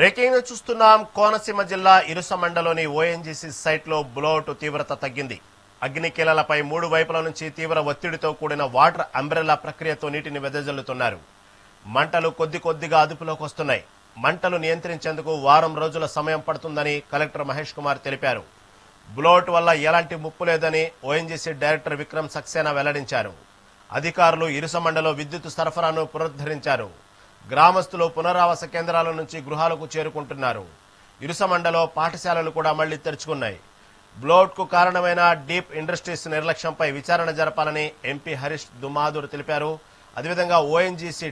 Breaking news చూస్తున్నాం. కోనసీమ జిల్లా ఇరుసమండలోని ONGC సైట్లో బ్లోట్ తీవ్రత తగ్గింది. అగ్నికీలలపై మూడు వైపుల నుంచి తీవ్ర ఒత్తిడితో కూడిన వాటర్ అంబ్రెల్లా ప్రక్రియతో నీటిని వెదజల్లుతున్నారు. మంటలు కొద్ది కొద్దిగా అదుపులోకి వస్తున్నాయి. మంటలు నియంత్రించేందుకు వారం రోజుల సమయం పడుతుందని కలెక్టర్ మహేష్ కుమార్ తెలిపారు. బ్లోట్ వల్ల ఎలాంటి ముప్పు లేదని ఓఎన్జీసీ డైరెక్టర్ విక్రమ్ సక్సేనా వెల్లడించారు. అధికారులు ఇరుసమండలో విద్యుత్ సరఫరాను పునరుద్ధరించారు. గ్రామస్తులు పునరావాస కేంద్రాల నుంచి గృహాలకు చేరుకుంటున్నారు. ఇరుసమండలో పాఠశాలలు కూడా మళ్ళీ తెరుచుకున్నాయి. బ్లోట్కు కారణమైన డీప్ ఇండస్ట్రీస్ నిర్లక్ష్యంపై విచారణ జరపాలని ఎంపీ హరీష్ దుమాదూర్ తెలిపారు. అదేవిధంగా ఓఎన్జీసీ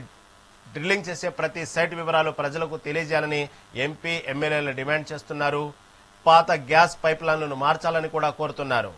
డ్రిల్లింగ్ చేసే ప్రతి సైట్ వివరాలు ప్రజలకు తెలియజేయాలని ఎంపీ ఎమ్మెల్యేలు డిమాండ్ చేస్తున్నారు. పాత గ్యాస్ పైప్లైన్లను మార్చాలని కూడా కోరుతున్నారు.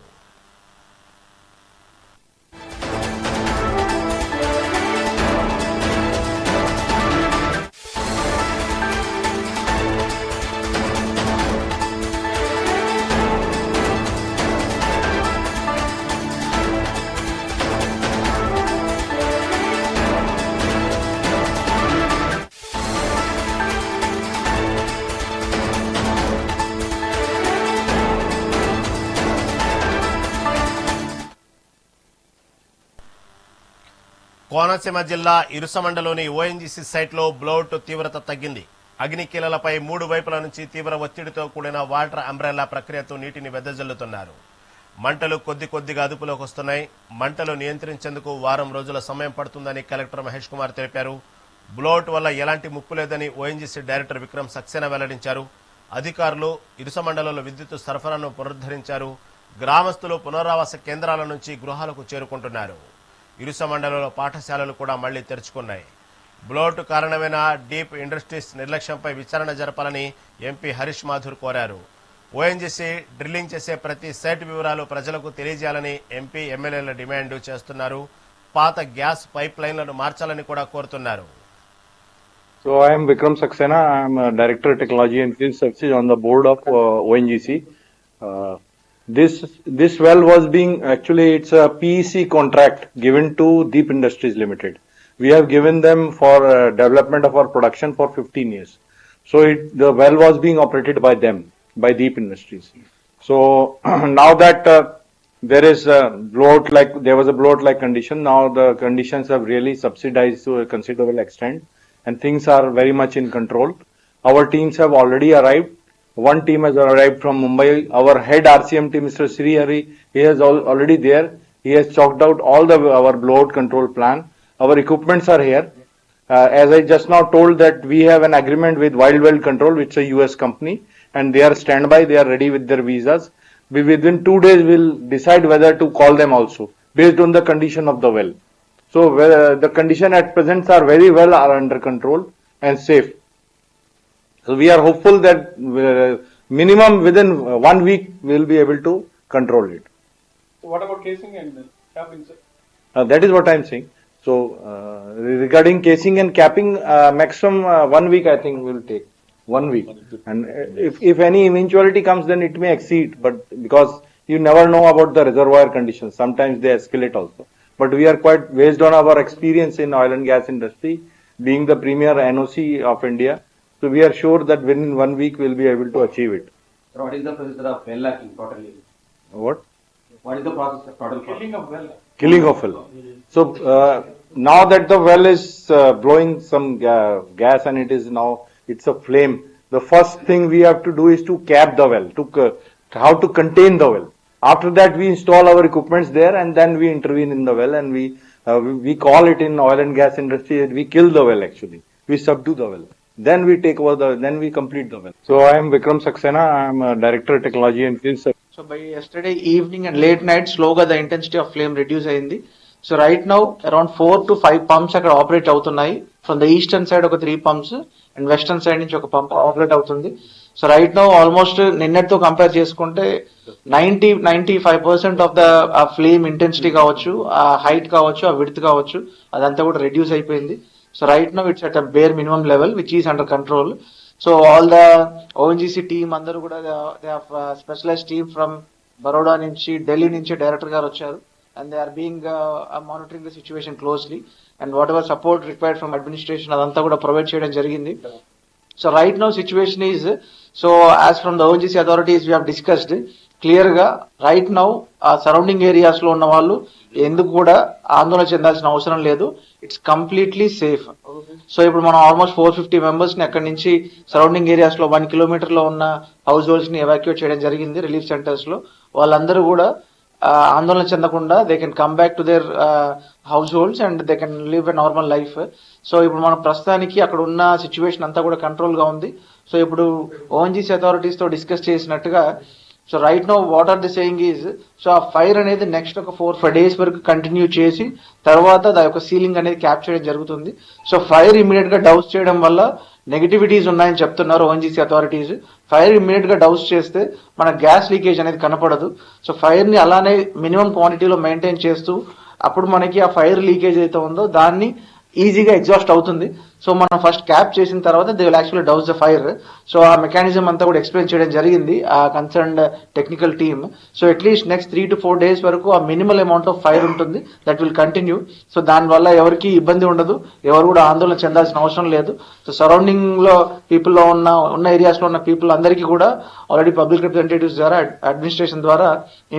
కోనసీమ జిల్లా ఇరుసమండలోని ఓఎన్జీసీ సైట్లో బ్లౌట్ తీవ్రత తగ్గింది. అగ్నికీలలపై మూడు వైపుల నుంచి తీవ్ర ఒత్తిడితో కూడిన వాటర్ అంబ్రెల్లా ప్రక్రియతో నీటిని వెదజల్లుతున్నారు. మంటలు కొద్ది కొద్దిగా అదుపులోకి వస్తున్నాయి. మంటలు నియంత్రించేందుకు వారం రోజుల సమయం పడుతుందని కలెక్టర్ మహేష్ కుమార్ తెలిపారు. బ్లౌట్ వల్ల ఎలాంటి ముప్పు లేదని ఓఎన్జీసీ డైరెక్టర్ విక్రమ్ సక్సేనా వెల్లడించారు. అధికారులు ఇరుసమండలంలో విద్యుత్ సరఫరాను పునరుద్ధరించారు. గ్రామస్తులు పునరావాస కేంద్రాల నుంచి గృహాలకు చేరుకుంటున్నారు. ఇరుస మండలంలో పాఠశాలలు కూడా మళ్ళీ తెరుచుకున్నాయి బ్లోట్ కారణమైన డీప్ ఇండస్ట్రీస్ నిర్లక్ష్యంపై విచారణ జరపాలని ఎంపీ హరీష్ మాథూర్ కోరారు ఓఎన్జీసీ డ్రిల్లింగ్ చేసే ప్రతి సైట్ వివరాలు ప్రజలకు తెలియజేయాలని ఎంపీ ఎమ్మెల్యేల డిమాండ్ చేస్తున్నారు పాత గ్యాస్ పైప్ లైన్లను మార్చాలని కూడా కోరుతున్నారు So I am Vikram Saxena. I am uh, Director Technology and Field Services on the board of uh, ONGC. Uh, this this well was being actually it's a PEC contract given to Deep Industries Limited. We have given them for uh, development of our production for 15 years. So it, the well was being operated by them by Deep Industries. So now that uh, there is a bloat like there was a bloat like condition, now the conditions have really subsidized to a considerable extent and things are very much in control. Our teams have already arrived. One team has arrived from Mumbai. Our head RCMT, Mr. Sri Hari, he is al- already there. He has chalked out all the our blowout control plan. Our equipments are here. Uh, as I just now told that we have an agreement with Wild Well Control, which is a US company, and they are standby. They are ready with their visas. We within two days will decide whether to call them also based on the condition of the well. So uh, the condition at present are very well are under control and safe. So we are hopeful that uh, minimum within one week we will be able to control it. So what about casing and capping, sir? Uh, that is what I am saying. So uh, regarding casing and capping, uh, maximum uh, one week I think will take one week. And uh, if if any eventuality comes, then it may exceed. But because you never know about the reservoir conditions, sometimes they escalate also. But we are quite based on our experience in oil and gas industry, being the premier NOC of India. So we are sure that within one week we will be able to achieve it. Sir, what is the procedure of well locking totally? What? What is the process of total? Killing of well. killing of well. So uh, now that the well is uh, blowing some ga- gas and it is now it's a flame. The first thing we have to do is to cap the well, to c- how to contain the well. After that, we install our equipments there and then we intervene in the well and we uh, we, we call it in oil and gas industry we kill the well actually. We subdue the well. Then we take over the then we complete the well. So I am Vikram Saxena. I am a director of technology and field services. So by yesterday evening and late night స్లోగా the intensity of flame reduce అయింది so right now around four to five pumps అక్కడ operate అవుతున్నాయి from the eastern side ఒక three pumps and western side నుంచి ఒక pump operate అవుతుంది so right now almost నిన్నటితో compare చేసుకుంటే ninety ninety five percent of the ఆ flame intensity కావచ్చు ఆ హైట్ కావచ్చు ఆ విడ్త్ కావచ్చు అదంతా కూడా రెడ్యూస్ అయిపోయింది so right now it's at a bare minimum level which is under control so all the ONGC team అందరూ కూడా they specialize team from Baroda నుంచి ఢిల్లీ నుంచి డైరెక్టర్ గారు వచ్చారు. And they are being monitoring the situation closely and what ever support required from administration అదంతా కూడా provide చేయడం జరిగింది. So right now situation is so as from the ONGC authorities we have discussed క్లియర్గా right now ఆ surrounding ఏరియాస్లో ఉన్న వాళ్ళు ఎందుకు కూడా ఆందోళన చెందాల్సిన అవసరం లేదు. ఇట్స్ కంప్లీట్లీ సేఫ్ సో ఇప్పుడు మనం ఆల్మోస్ట్ ఫోర్ ఫిఫ్టీ మెంబర్స్ని అక్కడి నుంచి సరౌండింగ్ ఏరియాస్లో వన్ కిలోమీటర్లో ఉన్న హౌస్ హోల్డ్స్ని ఎవాక్యుయేట్ చేయడం జరిగింది రిలీఫ్ సెంటర్స్లో. వాళ్ళందరూ కూడా ఆందోళన చెందకుండా they can come back to their households and they can live a normal life so ఇప్పుడు మనం ప్రస్తుతానికి అక్కడ ఉన్న సిచ్యువేషన్ అంతా కూడా కంట్రోల్గా ఉంది. సో ఇప్పుడు ఓఎన్జీసీ అథారిటీస్తో డిస్కస్ చేసినట్టుగా so right now what are they saying is so ఆ ఫైర్ అనేది నెక్స్ట్ ఒక ఫోర్ ఫైవ్ డేస్ వరకు కంటిన్యూ చేసి తర్వాత దాని యొక్క సీలింగ్ అనేది క్యాప్ చేయడం జరుగుతుంది. సో ఫైర్ ఇమీడియట్గా డౌస్ చేయడం వల్ల నెగటివిటీస్ ఉన్నాయని చెప్తున్నారు ఓఎన్జీసీ అథారిటీస్ ఫైర్ ఇమీడియట్గా డౌస్ చేస్తే మన గ్యాస్ లీకేజ్ అనేది కనపడదు. సో ఫైర్ని అలానే మినిమం క్వాంటిటీలో మెయింటైన్ చేస్తూ అప్పుడు మనకి ఆ ఫైర్ లీకేజ్ అయితే ఉందో దాన్ని ఈజీగా ఎగ్జాస్ట్ అవుతుంది. సో మనం ఫస్ట్ క్యాప్ చేసిన తర్వాత they will actually douse the fire so ఆ మెకానిజం అంతా కూడా ఎక్స్ప్లెయిన్ చేయడం జరిగింది ఆ concern technical team so at least next three to four days వరకు ఆ మినిమల్ అమౌంట్ ఆఫ్ ఫైర్ ఉంటుంది. దట్ విల్ కంటిన్యూ సో దానివల్ల ఎవరికి ఇబ్బంది ఉండదు. ఎవరు కూడా ఆందోళన చెందాల్సిన అవసరం లేదు. సో సరౌండింగ్లో పీపుల్లో ఉన్న ఉన్న ఏరియాస్లో ఉన్న పీపుల్ అందరికీ కూడా ఆల్రెడీ పబ్లిక్ రిప్రజెంటేటివ్స్ ద్వారా అడ్మినిస్ట్రేషన్ ద్వారా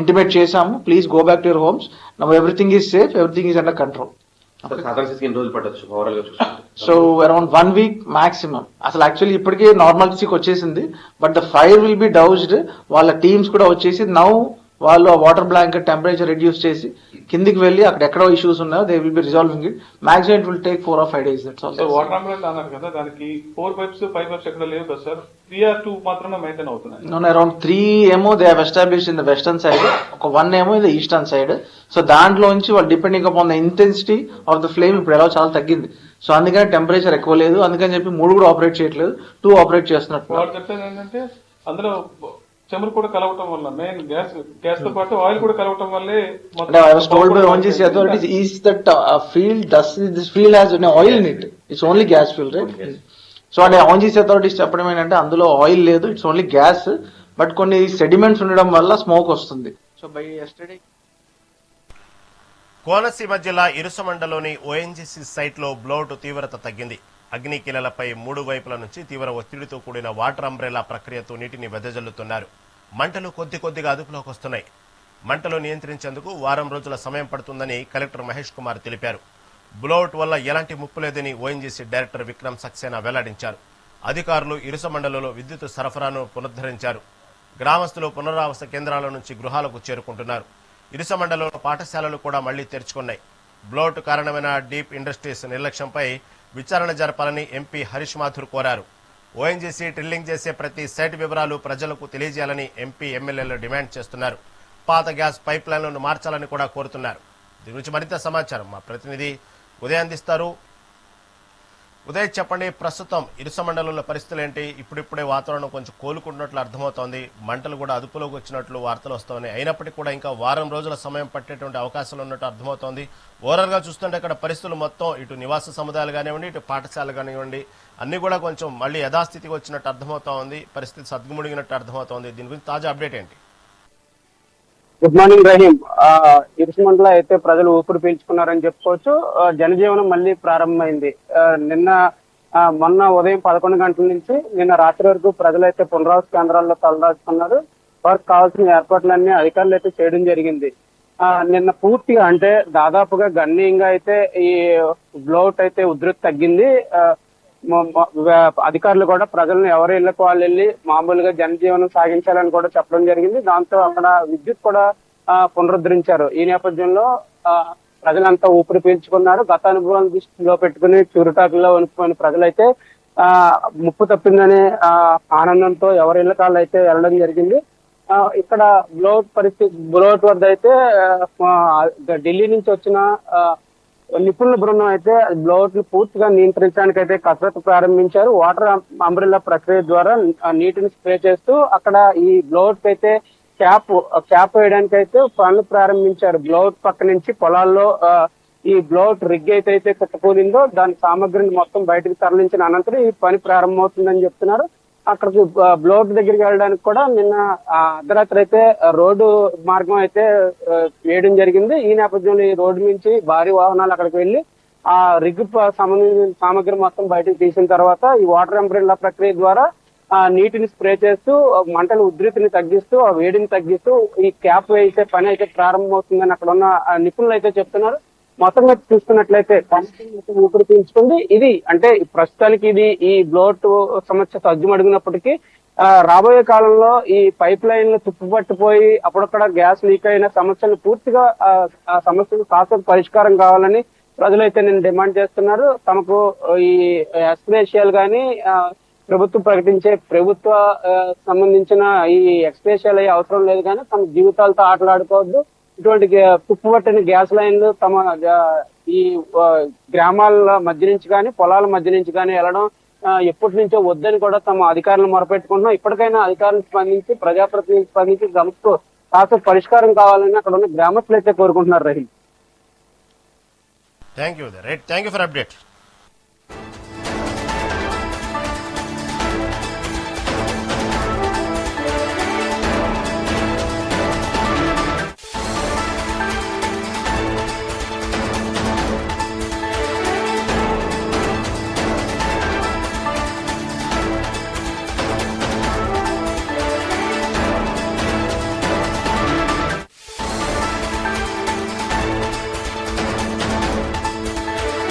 ఇంటిమేట్ చేశాము. Please go back to your homes now everything is safe everything is under control so around one week maximum అసలు యాక్చువల్లీ ఇప్పటికే నార్మాలిటీకి వచ్చేసింది but the fire will be doused వాళ్ళ teams కూడా వచ్చేసి నౌ వాళ్ళు ఆ వాటర్ బ్లాంకెట్ టెంపరేచర్ రెడ్యూస్ చేసి కిందికి వెళ్ళి అక్కడ ఎక్కడో ఇష్యూస్ ఉన్నాయో they will be resolving it maximum it will take four or five days that's all so water umbrella అన్నారు కదా దానికి ఫోర్ పైప్స్ ఫైవ్ పైప్స్ ఎక్కడ లేవు కదా సార్ త్రీ ఆర్ టూ మాత్రమే మెయింటైన్ అవుతున్నాయి. నో అరౌండ్ త్రీ ఏమో they have establish in the western side ఒక వన్ ఏమో ఇది ఈస్టర్న్ సైడ్ సో దాంట్లోంచి వాళ్ళు depending upon the intensity of the flame ఇప్పుడు ఎలా చాలా తగ్గింది. సో అందుకని టెంపరేచర్ ఎక్కువ లేదు అందుకని చెప్పి మూడు కూడా ఆపరేట్ చేయట్లేదు టూ ఆపరేట్ చేస్తున్నట్టు. వాళ్ళు చెప్పేది ఏంటంటే అందులో చెమురు కూడా కలవటం వల్ల మెయిన్ గ్యాస్ గ్యాస్తో పాటు ఆయిల్ కూడా కలవటం వల్లే uh, field does this field has an oil in it. It's only gas fuel, right? So అంటే ONGC authorities చెప్పడం ఏంటంటే అందులో ఆయిల్ లేదు ఇట్స్ ఓన్లీ గ్యాస్ బట్ కొన్ని సెడిమెంట్స్ ఉండడం వల్ల స్మోక్ వస్తుంది. సో బై ఎస్టర్డే కోనసీమ జిల్లా ఇరుసమండలోని ఓఎన్జీసీ సైట్లో బ్లోట్ తీవ్రత తగ్గింది. అగ్నికీలలపై మూడు వైపుల నుంచి తీవ్ర ఒత్తిడితో కూడిన వాటర్ అంబ్రెలా ప్రక్రియతో నీటిని వెదజల్లుతున్నారు. మంటలు కొద్ది కొద్దిగా అదుపులోకి వస్తున్నాయి. మంటలు నియంత్రించేందుకు వారం రోజుల సమయం పడుతుందని కలెక్టర్ మహేష్ కుమార్ తెలిపారు. బ్లోఅవుట్ వల్ల ఎలాంటి ముప్పు లేదని ఓఎన్జీసీ డైరెక్టర్ విక్రమ్ సక్సేనా వెల్లడించారు. అధికారులు ఇరుస మండలంలో విద్యుత్ సరఫరాను పునరుద్ధరించారు. గ్రామస్తులు పునరావాస కేంద్రాల నుంచి గృహాలకు చేరుకుంటున్నారు. ఇరుస మండలంలో పాఠశాలలు కూడా మళ్ళీ తెరుచుకున్నాయి. బ్లోట్ కారణమైన డీప్ ఇండస్ట్రీస్ నిర్లక్ష్యంపై విచారణ జరపాలని ఎంపీ హరీష్ మాథుర్ కోరారు. ఓఎన్జీసీ డ్రిల్లింగ్ చేసే ప్రతి సైట్ వివరాలు ప్రజలకు తెలియజేయాలని ఎంపీ ఎమ్మెల్యేలు డిమాండ్ చేస్తున్నారు. పాత గ్యాస్ పైప్ లైన్లను మార్చాలని కూడా కోరుతున్నారు. దీని గురించి మరింత సమాచారం మా ప్రతినిధి ఉదయం అందిస్తారు ఉదయ్ చెప్పండి ప్రస్తుతం ఇరుస మండలంలో పరిస్థితులు ఏంటి? ఇప్పుడిప్పుడే వాతావరణం కొంచెం కోలుకుంటున్నట్లు అర్థమవుతోంది. మంటలు కూడా అదుపులోకి వచ్చినట్లు వార్తలు వస్తున్నాయి అయినప్పటికీ కూడా ఇంకా వారం రోజుల సమయం పట్టేటువంటి అవకాశాలు ఉన్నట్టు అర్థమవుతోంది. ఓవరాల్గా చూస్తుంటే అక్కడ పరిస్థితులు మొత్తం ఇటు నివాస సముదాయాలు కానివ్వండి ఇటు పాఠశాలలు కానివ్వండి అన్ని కూడా కొంచెం మళ్ళీ యథాస్థితికి వచ్చినట్టు అర్థమవుతా ఉంది పరిస్థితి సద్గుముడిగినట్టు అర్థమవుతోంది. దీని గురించి తాజా అప్డేట్ ఏంటి? Good morning Rahim. ఆ, ఇరుసుమండలో అయితే ప్రజలు ఊపిరి పీల్చుకున్నారని చెప్పుకోవచ్చు. ఆ, జనజీవనం మళ్ళీ ప్రారంభమైంది. నిన్న ఆ, మొన్న ఉదయం పదకొండు గంటల నుంచి నిన్న రాత్రి వరకు ప్రజలైతే పునరావాస కేంద్రాల్లో తలదాచుకున్నారు. వారికి కావాల్సిన ఏర్పాట్లన్నీ అధికారులు అయితే చేయడం జరిగింది. ఆ, నిన్న పూర్తిగా అంటే దాదాపుగా గణనీయంగా అయితే ఈ బ్లౌట్ అయితే ఉధృతి తగ్గింది. ఆ, అధికారులు కూడా ప్రజలను ఎవరు ఇళ్ళకు వాళ్ళు వెళ్ళి మామూలుగా జనజీవనం సాగించాలని కూడా చెప్పడం జరిగింది. దాంతో అక్కడ విద్యుత్ కూడా ఆ, పునరుద్ధరించారు. ఈ నేపథ్యంలో ఆ, ప్రజలంతా ఊపిరి పీల్చుకున్నారు. గత అనుభవాలను దృష్టిలో పెట్టుకుని చురుటాకుల్లో వణుకుపోయిన ప్రజలైతే ఆ ముప్పు తప్పిందనే ఆ, ఆనందంతో ఎవరి ఇళ్ళ కాళ్ళు అయితే వెళ్ళడం జరిగింది. ఆ, ఇక్కడ బ్లోట్ పరిస్థితి బ్లోట్ వద్ద అయితే ఢిల్లీ నుంచి వచ్చిన నిపుణుల బృందం అయితే బ్లోట్ను పూర్తిగా నియంత్రించడానికి అయితే కసరత్తు ప్రారంభించారు. వాటర్ అంబ్రెల్లా ప్రక్రియ ద్వారా నీటిని స్ప్రే చేస్తూ అక్కడ ఈ బ్లోట్ అయితే క్యాప్ క్యాప్ వేయడానికి అయితే పనులు ప్రారంభించారు. బ్లోట్ పక్క నుంచి పొలాల్లో ఈ బ్లోట్ రిగ్ అయితే అయితే కుట్టకూలిందో దాని సామగ్రిని మొత్తం బయటకు తరలించిన అనంతరం ఈ పని ప్రారంభమవుతుందని చెప్తున్నారు. అక్కడికి బ్లోక్ దగ్గరికి వెళ్ళడానికి కూడా నిన్న అర్ధరాత్రి అయితే రోడ్డు మార్గం అయితే వేయడం జరిగింది. ఈ నేపథ్యంలో ఈ రోడ్డు నుంచి భారీ వాహనాలు అక్కడికి వెళ్ళి ఆ రిగ్ సంబంధించిన సామగ్రి మొత్తం బయటకు తీసిన తర్వాత ఈ వాటర్ ఎంబ్రిల్లా ప్రక్రియ ద్వారా ఆ నీటిని స్ప్రే చేస్తూ మంటల ఉధృతిని తగ్గిస్తూ ఆ వేడిని తగ్గిస్తూ ఈ క్యాప్ వేసే పని అయితే ప్రారంభమవుతుందని అక్కడ ఉన్న ఆ నిపుణులు అయితే చెప్తున్నారు. మొత్తం చూస్తున్నట్లయితే పంపింగ్ మొత్తం ఊపిరి పీల్చుకుంది. ఇది అంటే ప్రస్తుతానికి ఇది ఈ బ్లోట్ సమస్య తగ్గుమడిగినప్పటికీ ఆ, రాబోయే కాలంలో ఈ పైప్ లైన్లు తుప్పుపట్టిపోయి అప్పుడక్కడ గ్యాస్ లీక్ అయిన సమస్యలు పూర్తిగా ఆ, సమస్యలు కాస్త పరిష్కారం కావాలని ప్రజలైతే నేను డిమాండ్ చేస్తున్నారు. తమకు ఈ ఎక్స్ప్రేషియల్ గాని ఆ, ప్రభుత్వం ప్రకటించే ప్రభుత్వ సంబంధించిన ఈ ఎక్స్ప్రేషియల్ అయ్యే అవసరం లేదు కానీ తమ జీవితాలతో ఆటలాడుకోవద్దు. ఇటువంటి గ్యా- తుప్పుపట్టిన గ్యాస్ లైన్లు తమ ఈ గ్రామాల మధ్య నుంచి కానీ పొలాల మధ్య నుంచి కానీ వెళ్ళడం ఎప్పటి నుంచో వద్దని కూడా తమ అధికారులు మొరపెట్టుకుంటున్నాం. ఇప్పటికైనా అధికారులు స్పందించి ప్రజాప్రతినిధులు స్పందించి సమస్యకు కాస్త పరిష్కారం కావాలని అక్కడ ఉన్న గ్రామస్తులు అయితే కోరుకుంటున్నారు Rahim. Thank you right. Thank you for update